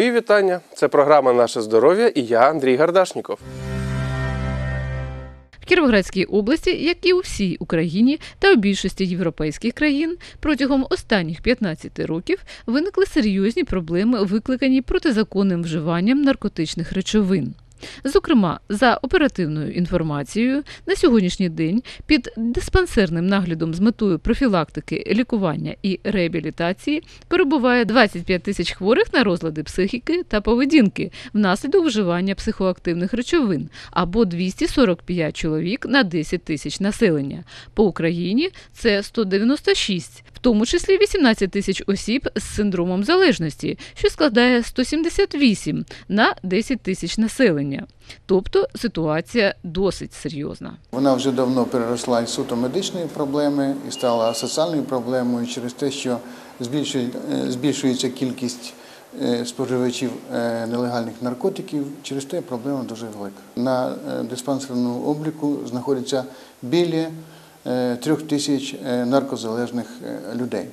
Мої вітання. Це програма Наше здоров'я і я Андрій Гардашніков. В Кіровоградській області, як і у всій Україні та у більшості європейських країн, протягом останніх 15 років виникли серйозні проблеми, викликані протизаконним вживанням наркотичних речовин. Зокрема, за оперативною інформацією, на сьогоднішній день під диспансерним наглядом з метою профілактики, лікування і реабілітації перебуває 25 тисяч хворих на розлади психіки та поведінки внаслідок вживання психоактивних речовин або 245 чоловік на 10 тисяч населення. По Україні це 196, в тому числі 18 тисяч осіб з синдромом залежності, що складає 178 на 10 тисяч населення. Тобто ситуація досить серйозна. Вона вже давно переросла із суто медичної проблеми і стала соціальною проблемою через те, що е, збільшується кількість е, споживачів е, нелегальних наркотиків. Через те проблема дуже велика. На диспансерному обліку знаходиться біля трьох тисяч е, наркозалежних е, людей.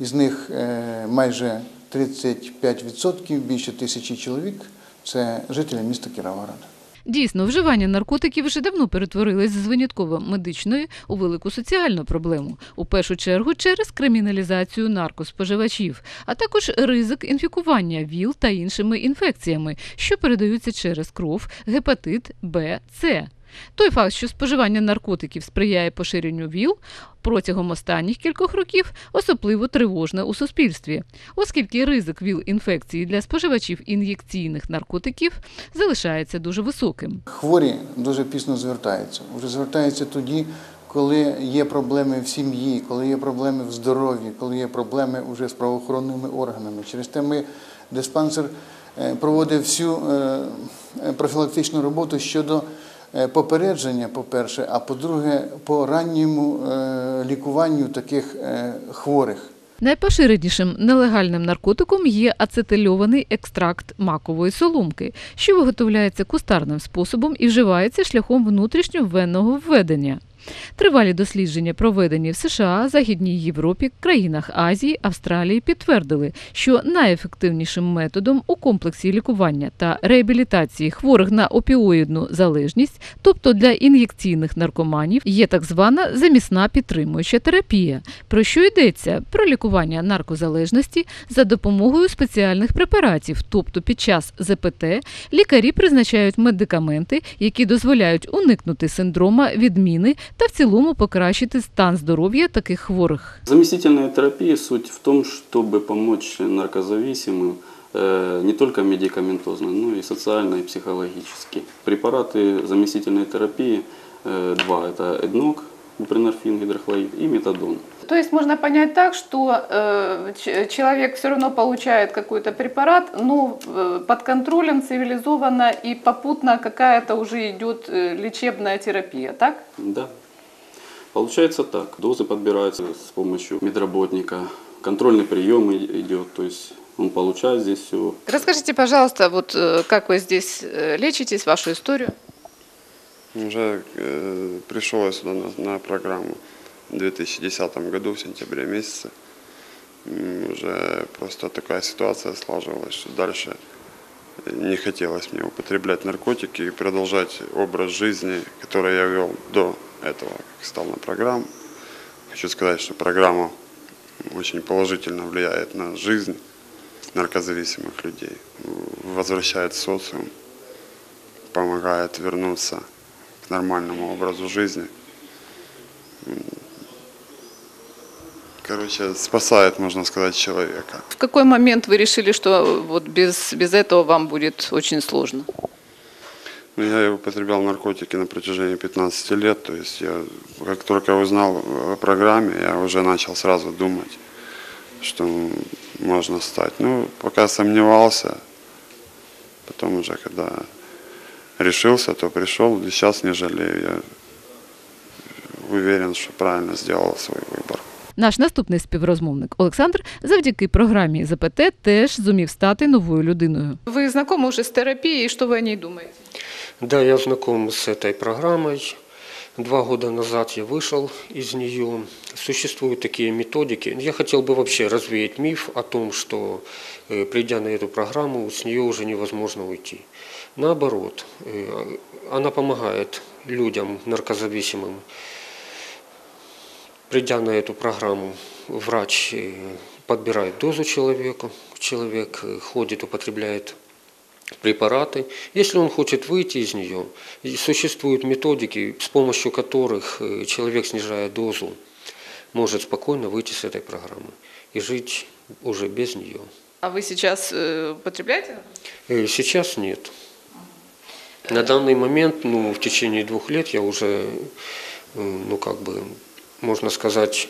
Із них е, майже 35%, більше тисячі чоловік це жителі міста Кіровограда. Дійсно, вживання наркотиків вже давно перетворилось з винятково-медичної у велику соціальну проблему, у першу чергу через криміналізацію наркоспоживачів, а також ризик інфікування ВІЛ та іншими інфекціями, що передаються через кров, гепатит Б, С. Той факт, що споживання наркотиків сприяє поширенню ВІЛ, протягом останніх кількох років особливо тривожне у суспільстві, оскільки ризик ВІЛ-інфекції для споживачів ін'єкційних наркотиків залишається дуже високим. Хворі дуже пізно звертаються. Вже звертаються тоді, коли є проблеми в сім'ї, коли є проблеми в здоров'ї, коли є проблеми вже з правоохоронними органами. Через те ми диспансер е, проводить всю е, е, профілактичну роботу щодо попередження, по-перше, а по-друге, по ранньому е, лікуванню таких е, хворих. Найпоширенішим нелегальним наркотиком є ацетильований екстракт макової соломки, що виготовляється кустарним способом і вживається шляхом внутрішньовенного введення. Тривалі дослідження, проведені в США, Західній Європі, країнах Азії, Австралії, підтвердили, що найефективнішим методом у комплексі лікування та реабілітації хворих на опіоїдну залежність, тобто для ін'єкційних наркоманів, є так звана замісна підтримуюча терапія. Про що йдеться? Про лікування наркозалежності за допомогою спеціальних препаратів, тобто під час ЗПТ лікарі призначають медикаменти, які дозволяють уникнути синдрома відміни та в цілому покращити стан здоров'я таких хворих. Заместительная терапия суть в том, чтобы помочь наркозависимым э, не только медикаментозно, но и социально и психологически. Препараты заместительной терапии э, два. Это эднок, бупринорфин, гидрохлорид и метадон. То есть можно понять так, что э, ч- человек все равно получает какой-то препарат, но э, под контролем цивилизованно и попутно какая-то уже идет э, лечебная терапия, так? Да. Получается так. Дозы подбираются с помощью медработника. Контрольный прием идет, то есть он получает здесь все. Расскажите, пожалуйста, вот э, как вы здесь э, лечитесь, вашу историю? Уже э, пришел я сюда на, на программу в 2010 году, в сентябре месяце. Уже просто такая ситуация сложилась, что дальше не хотелось мне употреблять наркотики и продолжать образ жизни, который я вел до этого, как стал на программу. Хочу сказать, что программа очень положительно влияет на жизнь наркозависимых людей, возвращает социум, помогает вернуться к нормальному образу жизни. Короче, спасает, можно сказать, человека. В какой момент вы решили, что вот без, без этого вам будет очень сложно? Ну, Я и употреблял наркотики на протяжении 15 лет, то есть я, как только узнал о программе, я уже начал сразу думать, что можно стать. Ну, пока сомневался, потом уже, когда решился, то пришел, и сейчас не жалею. Я уверен, что правильно сделал свой выбор. Наш наступний співрозмовник Олександр завдяки програмі ЗПТ теж зумів стати новою людиною. Вы знакомы уже с терапией, что вы о ней думаете? Да, я знаком с этой программой. Два года назад я вышел из нее. Существуют такие методики. Я хотел бы вообще развеять миф о том, что э, придя на эту программу, с нее уже невозможно уйти. Наоборот, э, она помогает людям наркозависимым. Придя на эту программу, врач э, подбирает дозу человеку, человек ходит, употребляет препараты. Если он хочет выйти из нее, существуют методики, с помощью которых э, человек, снижая дозу, может спокойно выйти с этой программы и жить уже без нее. А вы сейчас э, употребляете? Э, Сейчас нет. На данный момент, ну, в течение двух лет я уже, э, ну, как бы, можно сказать,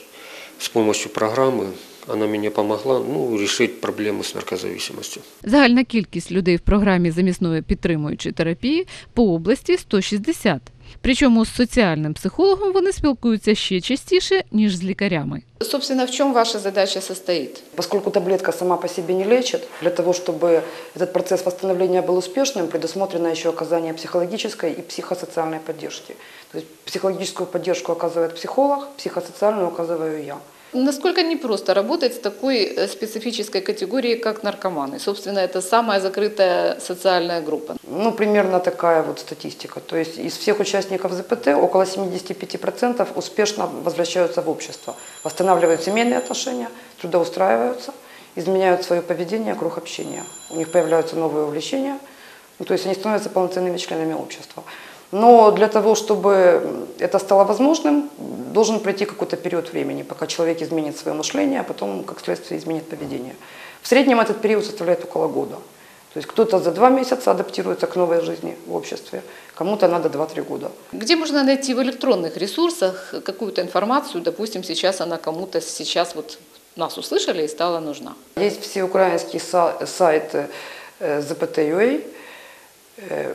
с помощью программы она мне помогла, ну, решить проблемы с наркозависимостью. Загальна кількість людей в програмі замісної підтримуючої терапії по області 160. Причому з соціальним психологом вони спілкуються ще частіше, ніж з лікарями. Собственно, в чем ваша задача состоит? Поскольку таблетка сама по себе не лечит, для того, чтобы этот процесс восстановления был успешным, предусмотрено еще оказание психологической и психосоциальной поддержки. То есть психологическую поддержку оказывает психолог, психосоциальную оказываю я. Насколько непросто работать с такой э, специфической категорией, как наркоманы? Собственно, это самая закрытая социальная группа. Ну, примерно такая вот статистика. То есть из всех участников ЗПТ около 75% успешно возвращаются в общество, восстанавливают семейные отношения, трудоустраиваются, изменяют свое поведение, круг общения. У них появляются новые увлечения, ну, то есть они становятся полноценными членами общества. Но для того, чтобы это стало возможным, должен пройти какой-то период времени, пока человек изменит свое мышление, а потом, как следствие, изменит поведение. В среднем этот период составляет около года. То есть кто-то за два месяца адаптируется к новой жизни в обществе, кому-то надо 2-3 года. Где можно найти в электронных ресурсах какую-то информацию, допустим, сейчас она кому-то сейчас вот нас услышали и стала нужна? Есть всеукраинский са- сайт ЗПТ.ua, э,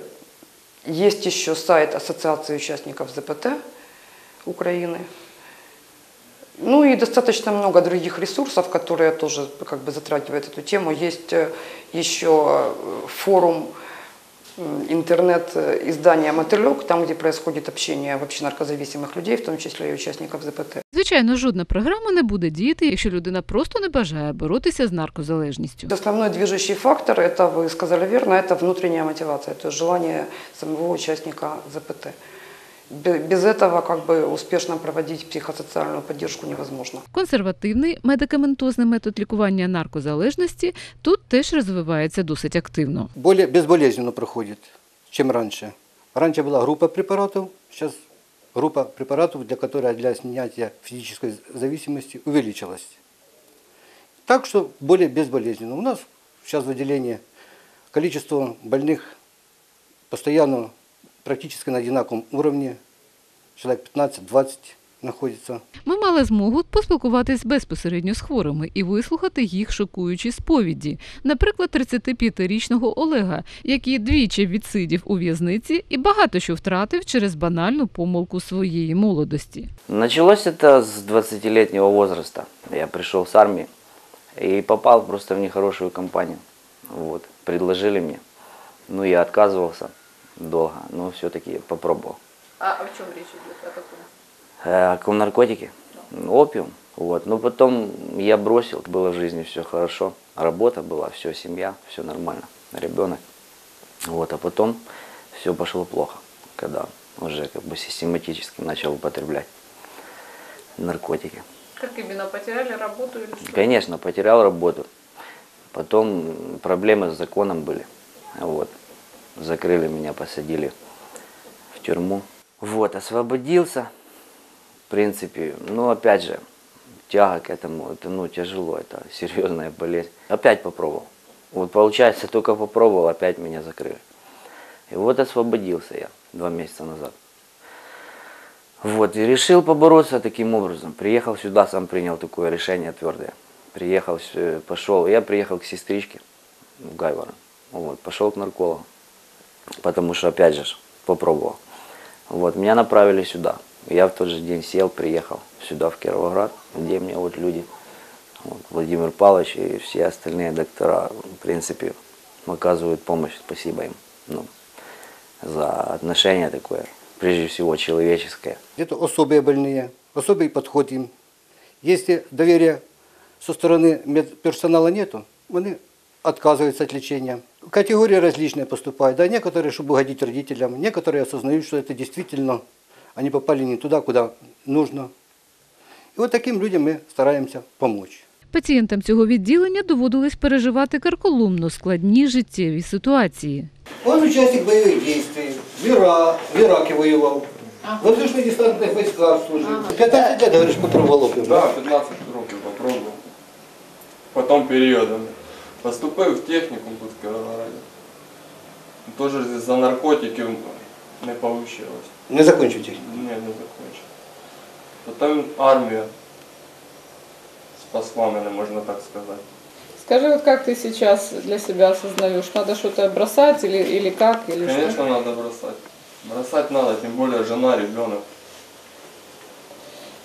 есть еще сайт Ассоциации участников ЗПТ Украины. Ну и достаточно много других ресурсов, которые тоже как бы затрагивают эту тему. Есть э, еще э, форум м, интернет-издания «Мотылек», там, где происходит общение вообще наркозависимых людей, в том числе и участников ЗПТ. Звичайно, жодна програма не буде діяти, якщо людина просто не бажає боротися з наркозалежністю. Основной движущий фактор, это вы сказали верно, это внутренняя мотивация, то есть желание самого участника ЗПТ. Бе- Без этого как бы успешно проводить психосоциальную поддержку невозможно. Консервативний медикаментозний метод лікування наркозалежності тут теж розвивається досить активно. более безболезненно проходит, чем раньше. Раньше была группа препаратов, сейчас группа препаратов, для которой для снятия физической зависимости увеличилась. Так что более безболезненно. У нас сейчас в отделении количество больных постоянно практически на одинаковом уровне, человек 15-20 находится. Ми мали змогу поспілкуватись безпосередньо з хворими і вислухати їх шокуючі сповіді. Наприклад, 35-річного Олега, який двічі відсидів у в'язниці і багато що втратив через банальну помилку своєї молодості. Началось это с 20-летнего возраста. Я пришел с армии и попал просто в нехорошую компанию. Вот. Предложили мне. Ну, я отказывался долго, но все-таки попробовал. А о чем речь идет? О каком? Э, о каком наркотике? Опиум. Вот. Но потом я бросил, было в жизни все хорошо. Работа была, все, семья, все нормально, ребенок. Вот. А потом все пошло плохо, когда уже как бы систематически начал употреблять наркотики. Как именно, потеряли работу или что? Конечно, потерял работу. Потом проблемы с законом были. Вот. Закрыли меня, посадили в тюрьму. Вот, освободился. В принципе, ну опять же, тяга к этому, это ну тяжело, это серьезная болезнь. Опять попробовал. Вот получается, только попробовал, опять меня закрыли. И вот освободился я два месяца назад. Вот, и решил побороться таким образом. Приехал сюда, сам принял такое решение твердое. Приехал, с- пошел, я приехал к сестричке в Гайвора. Вот, пошел к наркологу. Потому что, опять же, попробовал. Вот, меня направили сюда. Я в тот же день сел, приехал сюда, в Кировоград, где мне вот люди, вот, Владимир Павлович и все остальные доктора, в принципе, оказывают помощь. Спасибо им. Ну, за отношение такое прежде всего человеческое. Это особые больные, особый подход им. Если доверия со стороны медперсонала нету, они отказываются от лечения. Категории различные поступают. Да, некоторые, чтобы угодить родителям, некоторые осознают, что это действительно они попали не туда, куда нужно. И вот таким людям мы стараемся помочь. Пацієнтам цього відділення доводилось переживати карколомно складні життєві ситуації. Он участник боевых действий, в, Ира, в Ираке воевал, в воздушных десантных войсках служил. 15 лет, говоришь, попробовал опиум. Да, 15 років попробував. Потім періодами. Поступив в технікум тут в Кіровограді. Теж за наркотиків не вийшло. Не закончу технику. Ні, не закончив. Потім армія спасла мене, можна так сказати. Скажи, вот как ты сейчас для себя осознаешь, надо что-то бросать или, или как, или что? Конечно, надо бросать. Бросать надо, тем более жена, ребенок.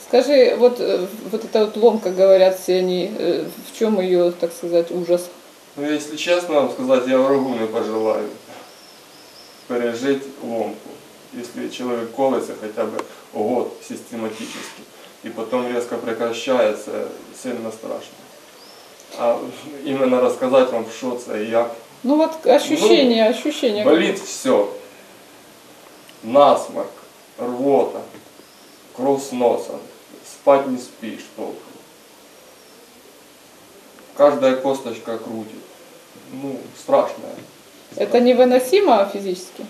Скажи, вот, э, вот эта вот ломка, говорят все они, э, в чем ее, так сказать, ужас? Ну, если честно вам сказать, я врагу не пожелаю пережить ломку. Если человек колется хотя бы год систематически, и потом резко прекращается, сильно страшно. А именно рассказать вам, что це і як. Ну вот ощущение, ощущение. Болит все. Насморк, рвота, кровь с носа, спать не спишь толком. Каждая косточка крутит Ну, страшная. Это невыносимо физически?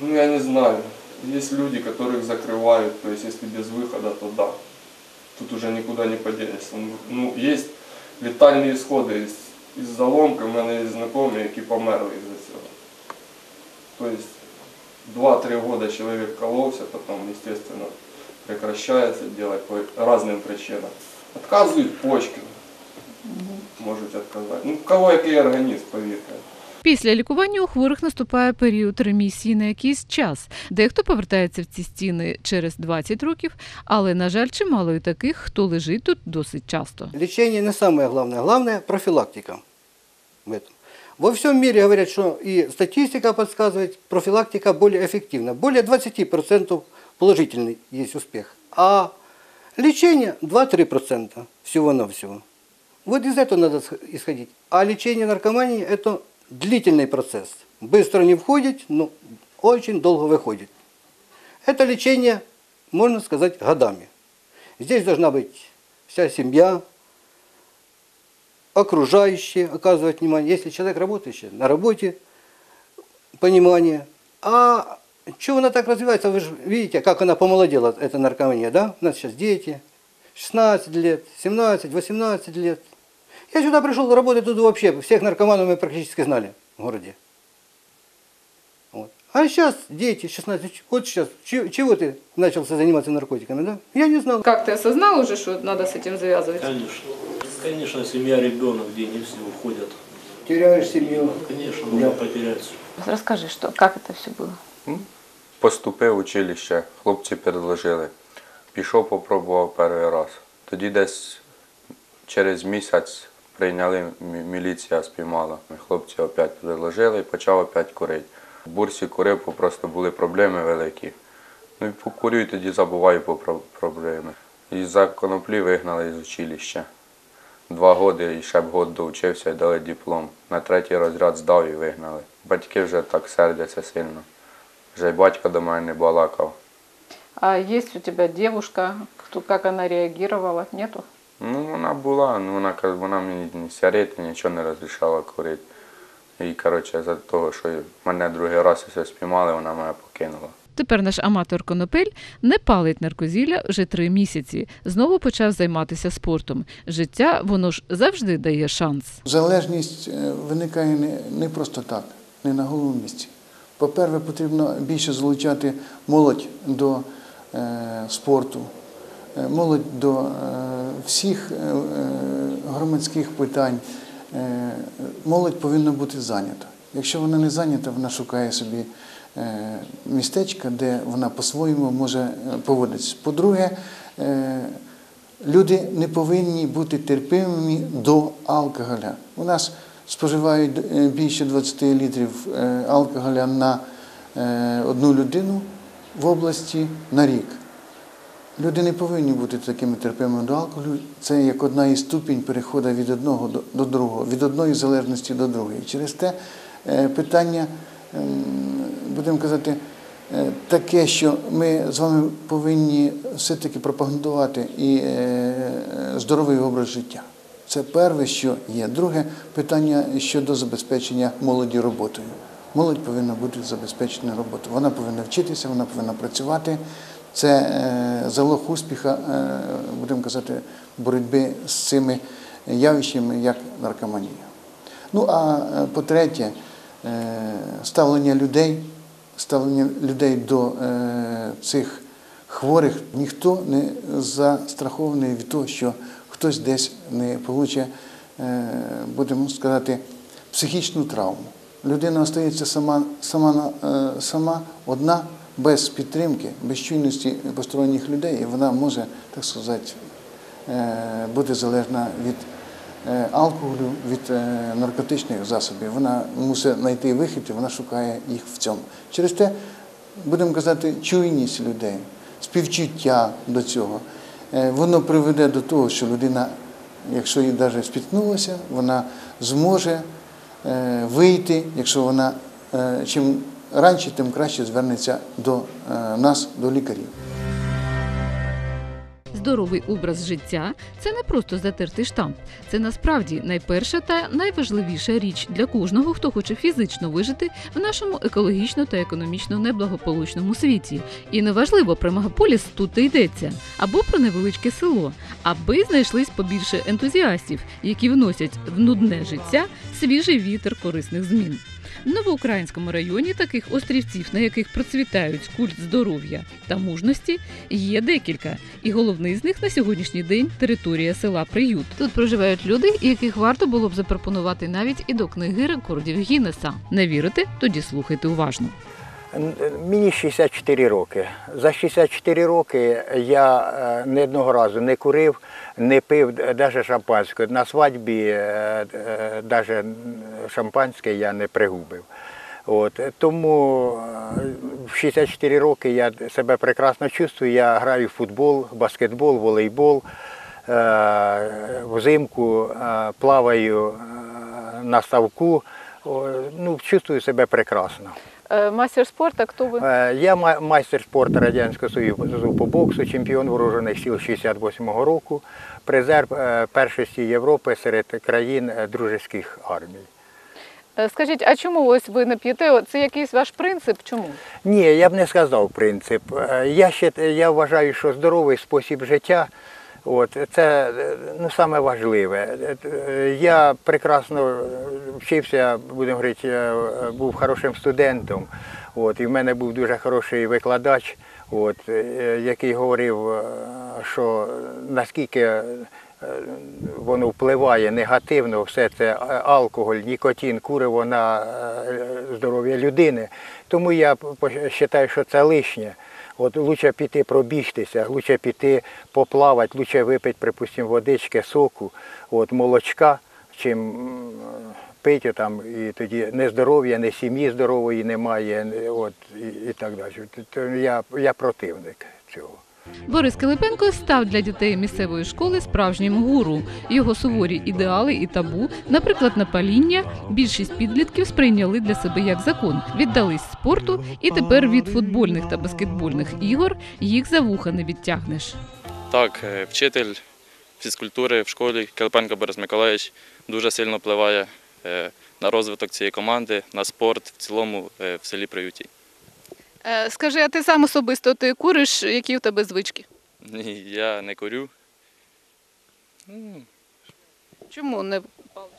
Ну, я не знаю. Есть люди, которых закрывают, то есть если без выхода, то да. Тут уже никуда не поденешься. Ну, Ну, есть летальні исходы из, из заломки, у мене є знайомі, які померли із-за цього. Тобто 2-3 года человек кололся, потом, естественно, прекращается делать по разным причинам. Отказывают почки, можуть отказати. Ну, в кого який організм, повірте. Після лікування у хворих наступає період ремісії на якийсь час. Дехто повертається в ці стіни через 20 років, але, на жаль, чимало і таких, хто лежить тут досить часто. Лечение не самое главное. Главное – профилактика в этом. Во всем мире говорят, что и статистика подсказывает, профилактика более эффективна. Более 20% положительный есть успех. А лечение 2-3% всего-навсего. Вот из этого надо исходить. А лечение наркомании – это длительный процесс. Быстро не входит, но очень долго выходит. Это лечение, можно сказать, годами. Здесь должна быть вся семья, окружающие оказывать внимание. Если человек работающий, на работе понимание. А чего она так развивается? Вы же видите, как она помолодела, эта наркомания, да? У нас сейчас дети, 16 лет, 17, 18 лет. Я сюда пришел работать, тут вообще всех наркоманов мы практически знали в городе. Вот. А сейчас дети, 16, вот сейчас, чего, чего ты начался заниматься наркотиками, да? Я не знал. Как ты осознал уже, что надо с этим завязывать? Конечно. Конечно, семья, ребенок, деньги все уходят. Теряешь семью. Конечно, можно потерять. Расскажи, что, как это все было? Поступив в училище, хлопці предложили. Пішов, попробував перший раз. Тоді десь через місяць прийняли, міліція спіймала. Хлопці опять предложили і почав опять курити. В бурсі курив, просто були проблеми великі. Ну і покурю, і тоді забуваю про про- проблеми. І за коноплі вигнали з училища. Два роки і ще б год доучився і дали диплом. На третій розряд здав і вигнали. Батьки вже так сердяться сильно. Вже й батько до мене не балакав. А есть у тебя девушка, кто, как она реагировала? Нету? Ну, вона була, ну вона каже, вона мені ні сигарети, нічого не розрішала курити. І, коротше, за того, що мене другий раз все спіймали, вона мене покинула. Тепер наш аматор конопель не палить наркозілля вже три місяці. Знову почав займатися спортом. Життя воно ж завжди дає шанс. Залежність е, виникає не, не просто так, не на голому місці. По-перше, потрібно більше залучати молодь до е, спорту, е, молодь до е, всіх е, е, громадських питань. Е, молодь повинна бути зайнята. Якщо вона не зайнята, вона шукає собі містечка, де вона по-своєму може поводитися. По-друге, Люди не повинні бути терпимими до алкоголя. У нас споживають більше 20 літрів алкоголя на одну людину в області на рік. Люди не повинні бути такими терпимими до алкоголю. Це як одна із ступінь переходу від одного до, другого, від одної залежності до другої. Через те е, питання, ем, будемо казати, е, таке, що ми з вами повинні все-таки пропагандувати і е, здоровий образ життя. Це перше, що є. Друге питання щодо забезпечення молоді роботою. Молодь повинна бути забезпечена роботою. Вона повинна вчитися, вона повинна працювати. Це е, залог успіха, е, будемо казати, боротьби з цими явищами, як наркоманія. Ну а е, по-третє, ставлення людей, ставлення людей до цих хворих, ніхто не застрахований від того, що хтось десь не получить, будемо сказати, психічну травму. Людина остається сама, сама, сама одна, без підтримки, без чуйності посторонніх людей, вона може, так сказати, е, бути залежна від е, алкоголю, від е, наркотичних засобів. Вона мусить знайти вихід, і вона шукає їх в цьому. Через те, будемо казати, чуйність людей, співчуття до цього. Воно приведе до того, що людина, якщо їй навіть спіткнулася, вона зможе вийти, якщо вона чим раніше, тим краще звернеться до е, нас, до лікарів. Здоровий образ життя це не просто затертий штамп. Це насправді найперша та найважливіша річ для кожного, хто хоче фізично вижити в нашому екологічно та економічно неблагополучному світі. І неважливо про мегаполіс тут і йдеться, або про невеличке село, аби знайшлись побільше ентузіастів, які вносять в нудне життя свіжий вітер корисних змін. В новоукраїнському районі таких острівців, на яких процвітають культ здоров'я та мужності, є декілька. І головний з них на сьогоднішній день територія села Приют. Тут проживають люди, яких варто було б запропонувати навіть і до книги рекордів Гіннеса. Не вірите? Тоді слухайте уважно. Мені 64 роки. За 64 роки я е, ні одного разу не курив, не пив навіть шампанського. На свадьбі навіть шампанське я не пригубив. От. Тому е, в 64 роки я себе прекрасно чувствую. Я граю в футбол, баскетбол, волейбол. Е, Взимку е, плаваю е, на ставку. Ну, чувствую себе прекрасно. Э, Мастер спорта, кто вы? Е, Я ма- майстер спорту Радянського Союзу по боксу, чемпіон вооружених сил 68-го року, призер е, першості Європи серед країн е, дружеських армій. Е, Скажіть, а чому ось ви не п'єте? Це якийсь ваш принцип? Чому? Ні, я б не сказав принцип. Е, Я, ще, я вважаю, що здоровий спосіб життя от, це е, ну, саме важливе. Е, Я прекрасно вчився, будемо говорити, е, був хорошим студентом. От, і в мене був дуже хороший викладач, от, який говорив, що наскільки воно впливає негативно, все це алкоголь, нікотин, куриво на здоров'я людини. Тому я вважаю, що це лишнє. От лучше піти пробігтися, лучше піти поплавати, лучше випити, припустимо, водички, соку, от, молочка, чим пити там, і тоді не здоров'я, не сім'ї здорової немає, от, і, і так далі. Я, я противник цього. Борис Килипенко став для дітей місцевої школи справжнім гуру. Його суворі ідеали і табу, наприклад, на паління, більшість підлітків сприйняли для себе як закон, віддались спорту, і тепер від футбольних та баскетбольних ігор їх за вуха не відтягнеш. Так, е, вчитель фізкультури в школі Келпенко Борис Миколаївич дуже сильно впливає е, на розвиток цієї команди, на спорт в цілому е, в селі Приюті. Е, Скажи, а ти сам особисто ти куриш, які в тебе звички? Ні, я не курю. Ну, Чому не палиш?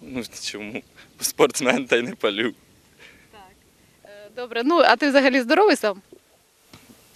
ну чому? Спортсмен та й не палю. Так. добре? Ну а ти взагалі здоровий сам?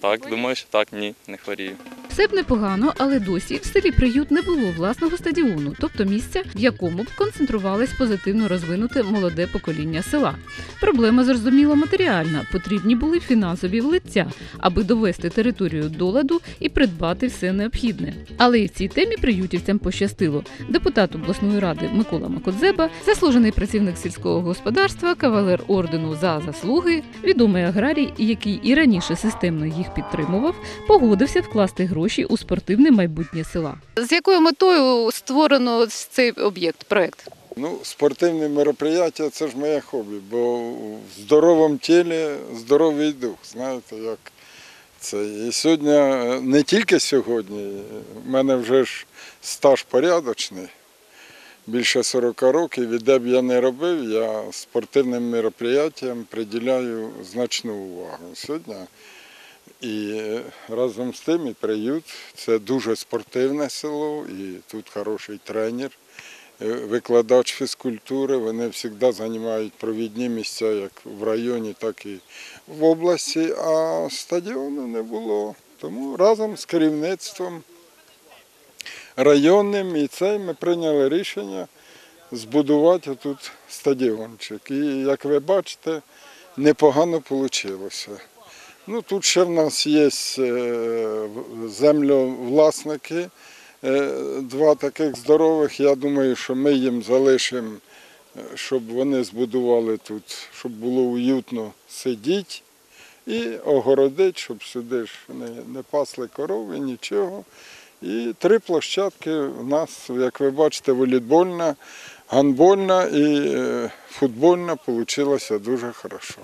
Так, думаєш? Так, ні, не хворію. Все б непогано, але досі в селі Приют не було власного стадіону, тобто місця, в якому б концентрувалось позитивно розвинуте молоде покоління села. Проблема зрозуміло матеріальна. Потрібні були фінансові влиття, аби довести територію до ладу і придбати все необхідне. Але і в цій темі приютівцям пощастило. Депутат обласної ради Микола Макодзеба, заслужений працівник сільського господарства, кавалер ордену за заслуги, відомий аграрій, який і раніше системно їх підтримував, погодився вкласти гроші у спортивне майбутнє села. З якою метою створено цей об'єкт, проект? Ну, спортивні мероприятия це ж моє хобі, бо в здоровому тілі здоровий дух. Знаєте, як це. І сьогодні, не тільки сьогодні, в мене вже ж стаж порядочний, більше 40 років, і де б я не робив, я спортивним мероприятиям приділяю значну увагу. Сьогодні і е, разом з тим і приют це дуже спортивне село, і тут хороший тренер е, викладач фізкультури, вони завжди займають провідні місця як в районі, так і в області, а стадіону не було. Тому разом з керівництвом районним і цей ми прийняли рішення збудувати тут стадіончик. І як ви бачите, непогано вийшло. Ну, тут ще в нас є е, землевласники, е, два таких здорових. Я думаю, що ми їм залишимо, е, щоб вони збудували тут, щоб було уютно сидіти і огородити, щоб сюди ж не, пасли корови, нічого. І три площадки у нас, як ви бачите, волейбольна, гандбольна і футбольна вийшла дуже хорошо.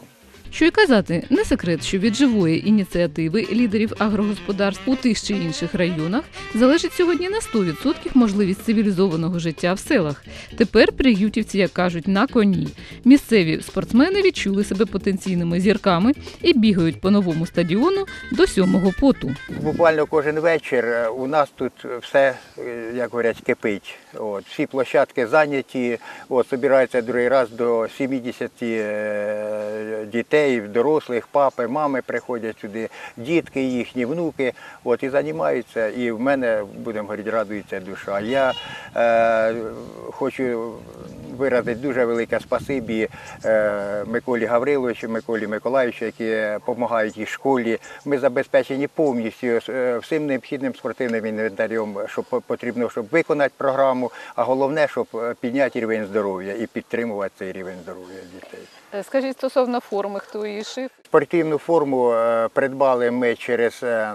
Що й казати, не секрет, що від живої ініціативи лідерів агрогосподарств у тих чи інших районах залежить сьогодні на 100% можливість цивілізованого життя в селах. Тепер приютівці, як кажуть, на коні. Місцеві спортсмени відчули себе потенційними зірками і бігають по новому стадіону до сьомого поту. Буквально кожен вечір е, у нас тут все, е, як говорять, кипить. От, всі площадки зайняті, от, збирається другий раз до 70 е, дітей, дорослих, папи, мами приходять сюди, дітки їхні, внуки, от, і займаються. І в мене, будемо говорити, радується душа. Я е, хочу виразити дуже велике спасибі е, Миколі Гавриловичу, Миколі Миколаївичу, які допомагають і школі. Ми забезпечені повністю е, всім необхідним спортивним інвентарем, що потрібно, щоб виконати програму, а головне, щоб е, підняти рівень здоров'я і підтримувати цей рівень здоров'я дітей. Е, Скажіть стосовно форми, хто її шив? Спортивну форму е, придбали ми через е,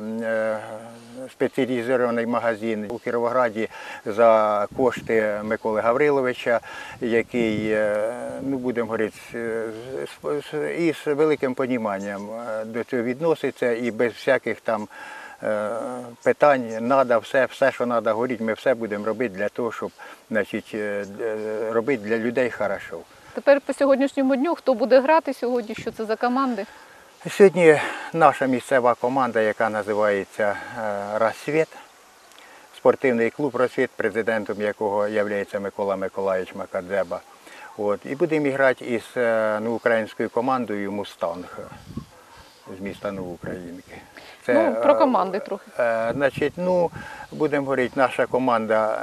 спеціалізований магазин у Кіровограді за кошти Миколи Гавриловича, який, ну будемо говорити, із великим поніманням до цього відноситься і без всяких там. Питань треба все, все, що треба говорити, ми все будемо робити для того, щоб значить, робити для людей хорошо. Тепер по сьогоднішньому дню хто буде грати сьогодні? Що це за команди? Сьогодні наша місцева команда, яка називається е, Розсвіт, спортивний клуб Розсвіт, президентом якого є Микола Миколаївич Макадзеба. От. І будемо грати із е, ну, українською командою Мустанг з міста Новоукраїнки. Ну, про е, команди трохи. Е, Значить, ну, будемо говорити, наша команда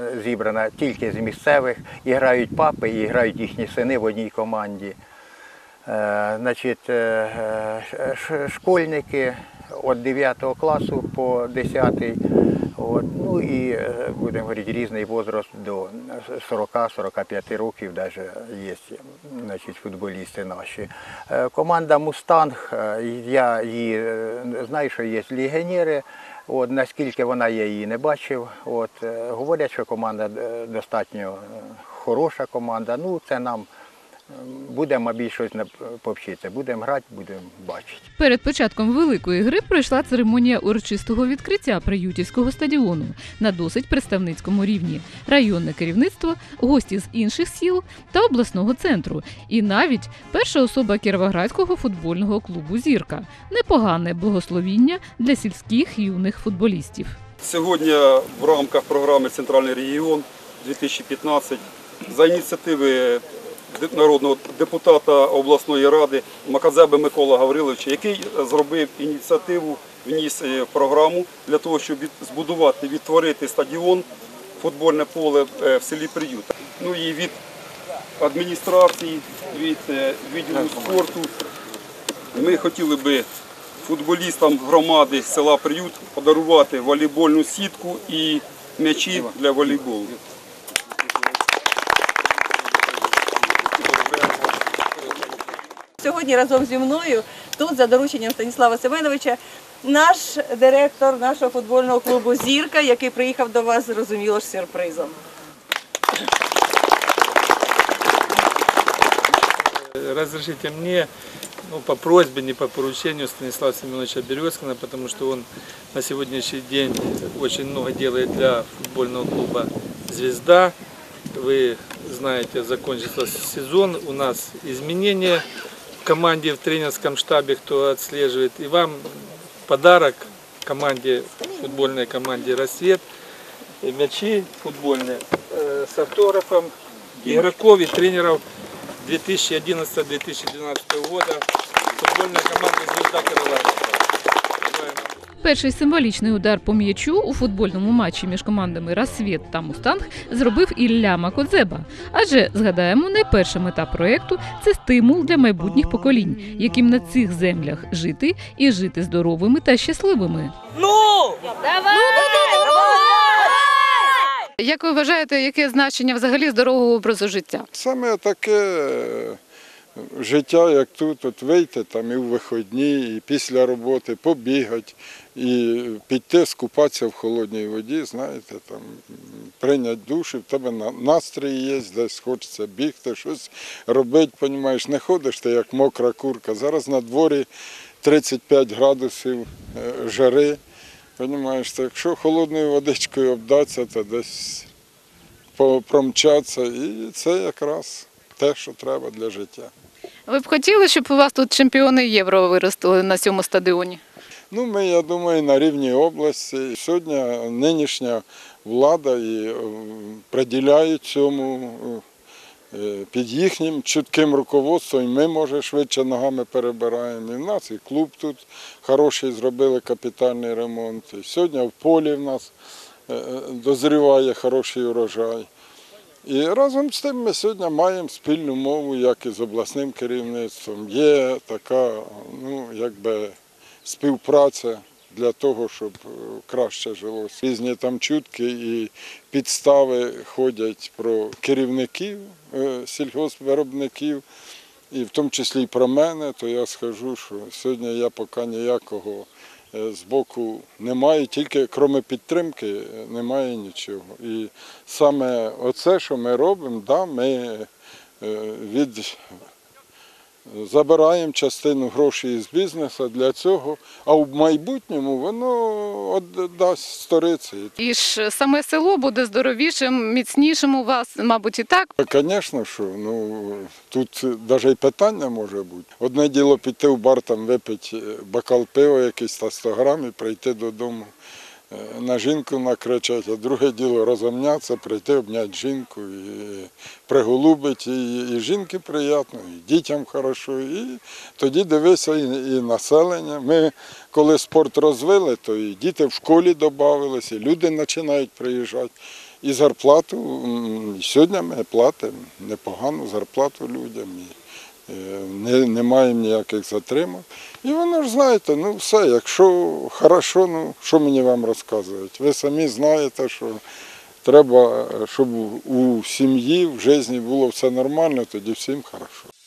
е, зібрана тільки з місцевих. І грають папи, і грають їхні сини в одній команді. Е, Значить, школьники від 9 класу по 10. От, ну і е, будемо говорити, різний возраст до 40-45 років навіть є значить, футболісти наші. Е, Команда Мустанг, е, я її знаю, що є легіонери. От, наскільки вона є, її не бачив. От, говорять, що команда достатньо хороша команда. Ну, це нам будемо мабуть, щось не повчитися. Будемо грати, будемо бачити. Перед початком великої гри пройшла церемонія урочистого відкриття приютівського стадіону на досить представницькому рівні. Районне керівництво, гості з інших сіл та обласного центру. І навіть перша особа Кіровоградського футбольного клубу Зірка непогане благословіння для сільських юних футболістів. Сьогодні в рамках програми Центральний регіон 2015 за ініціативи народного депутата обласної ради Макадзеби Микола Гавриловича, який зробив ініціативу вніс е, в програму для того, щоб збудувати, відтворити стадіон, футбольне поле е, в селі Приют. Ну і від адміністрації, від е, відділу спорту ми хотіли би футболістам громади села Приют подарувати волейбольну сітку і м'ячі для волейболу. Сьогодні разом зі мною тут за дорученням Станіслава Семеновича наш директор нашого футбольного клубу Зірка, який приїхав до вас, зрозуміло ж, з сюрпризом. Разрешите мне, ну, по просьбе, не по поручению Станислава Семеновича Березкина, потому что он на сегодняшний день очень много делает для футбольного клуба «Звезда». Вы знаете, закончился сезон, у нас изменения в команде, в тренерском штабе, кто отслеживает. И вам подарок команде, футбольной команде «Рассвет». И мячи футбольные э, с автографом игроков и тренеров 2011-2012 года футбольная команда «Звезда Каролаївська». Перший символічний удар по м'ячу у футбольному матчі між командами Рассвіт та Мустанг зробив Ілля Макодзеба. Адже згадаємо, найперша мета проекту це стимул для майбутніх поколінь, яким на цих землях жити і жити здоровими та щасливими. Ну! Давай! Як ви вважаєте, яке значення взагалі здорового образу життя? Саме таке життя, як тут, от вийти там і в вихідні, і після роботи побігати, і піти скупатися в холодній воді, знаєте, там прийняти душ, і в тебе на- настрій є, десь хочеться бігти, щось робити, понімаєш, не ходиш ти як мокра курка. Зараз на дворі 35 градусів е, жари. Понімаєш, то якщо холодною водичкою обдатися, то десь промчатися, і це якраз те, що треба для життя. Ви б хотіли, щоб у вас тут чемпіони євро виростили на цьому стадіоні? Ну, ми, я думаю, на рівні області. Сьогодні нинішня влада і е, приділяє цьому е, під їхнім чутким руководством. Ми, може, швидше ногами перебираємо. І в нас і клуб тут хороший, зробили капітальний ремонт. І сьогодні в полі в нас е, дозріває хороший урожай. І разом з тим ми сьогодні маємо спільну мову, як і з обласним керівництвом. Є така, ну, якби співпраця для того, щоб е, краще жилося. Різні там чутки і підстави ходять про керівників е, сільгоспвиробників, і в тому числі і про мене, то я скажу, що сьогодні я поки ніякого з боку немає, тільки крім підтримки е, немає нічого. І саме оце, що ми робимо, да, ми е, від забираємо частину грошей з бізнесу для цього, а в майбутньому воно дасть сториці. І ж саме село буде здоровішим, міцнішим у вас, мабуть, і так. Звісно, що ну тут навіть і питання може бути. Одне діло піти в бар там випити бокал пива, якийсь та 100 грам і прийти додому. Е, На жінку накричати, а друге діло розомнятися, прийти, обняти жінку і приголубити, і, і жінки приємно, і дітям хорошо. І тоді дивися і, і населення. Ми коли спорт розвили, то і діти в школі додавалися, і люди починають приїжджати. І зарплату і сьогодні ми платимо непогану зарплату людям. Е, не, не маємо ніяких затримок. І воно ж знаєте, ну все, якщо хорошо, ну що мені вам розказують? Ви самі знаєте, що треба, щоб у сім'ї в житті було все нормально, тоді всім хорошо.